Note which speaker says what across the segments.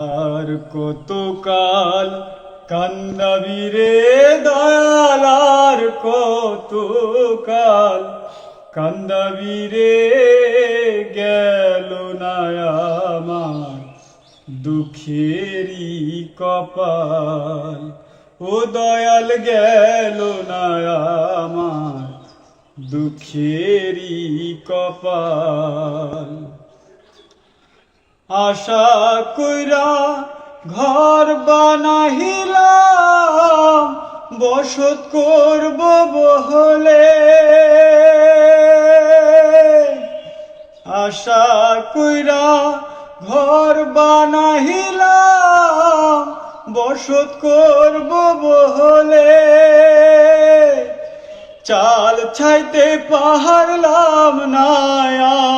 Speaker 1: আর কতকাল কান্দাবি রে দয়াল, আর কতকাল কান্দাবি রে গেল আমার দুঃখেরই কপাল। ও দয়াল গেল আমার দুঃখেরই কপাল। আশা কইরা ঘর বানাহিলাম, বসত করব বহলে। আশা কইরা ঘর বানাহিলাম, বসত করব বহলে। চাল ছাইতে পাহাড়লাম না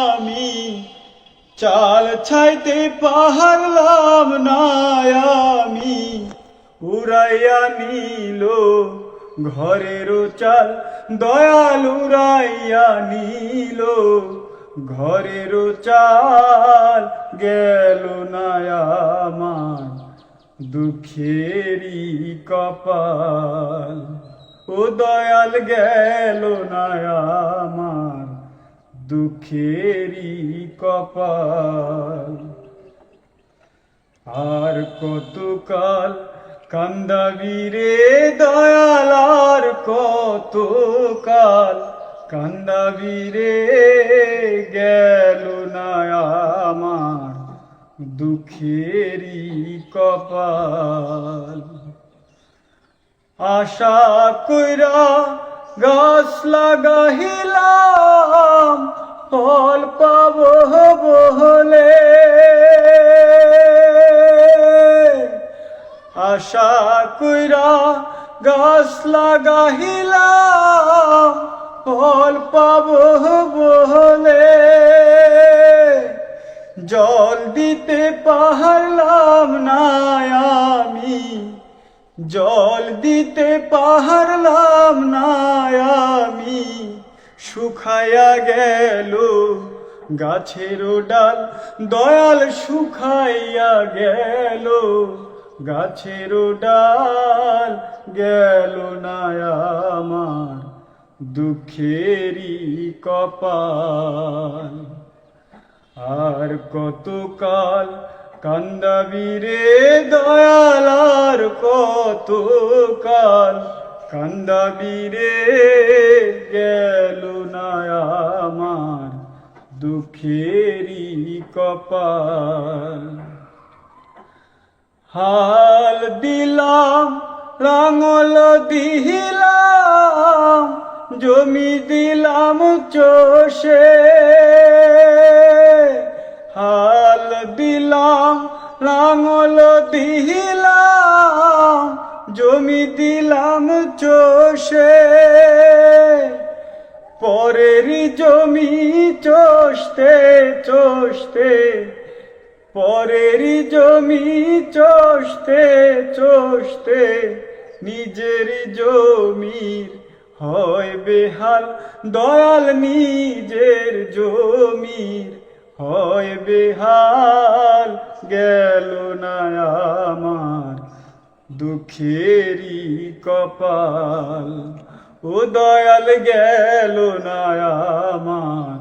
Speaker 1: আমি চাল ছাইতে পাহাড়লাম আমি। উড়াইয়া নিল ঘরেরও চাল, দয়াল উড়াইয়া নিল ঘরেরও চাল। গেল না আমার দুঃখেরই কপাল, ও দয়াল গেল না আমার দুঃখেরই কপাল। আর কতকাল কান্দাবি রে দয়াল, আর কতকাল কান্দাবি রে গেল না আমার দুঃখেরই কপাল। আশা কইরা গাছ লাগাহিলাম ফল পাব বহলে আশা কইরা গাছ লাগাহিলাম ফল পাব বহলে জল দিতে পারলাম না আমি, জল দিতে পারলাম না শুকায়া গেল, গাছের ডাল দয়াল শুকাইয়া গেল, গাছের ডাল গেল না আমার দুঃখেরই কপাল। আর কতকাল কান্দাবি রে দয়াল, আর কতকাল কান্দাবি রে কপাল হাল দিলাম, রাঙল দিলাম, জমি দিলাম চষে। হাল দিলাম, রাঙল দিলাম, জমি দিলাম চষে। পরের জমি চষতে চষতে, পরের জমি চষতে চষতে নিজের জমির হয় বেহাল, দয়াল নিজের জমির হয় বেহাল। গেল না আমার দুঃখেরই কপাল। ও দয়াল গেল না আমার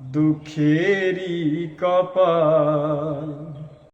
Speaker 1: দুঃখেরই কপাল।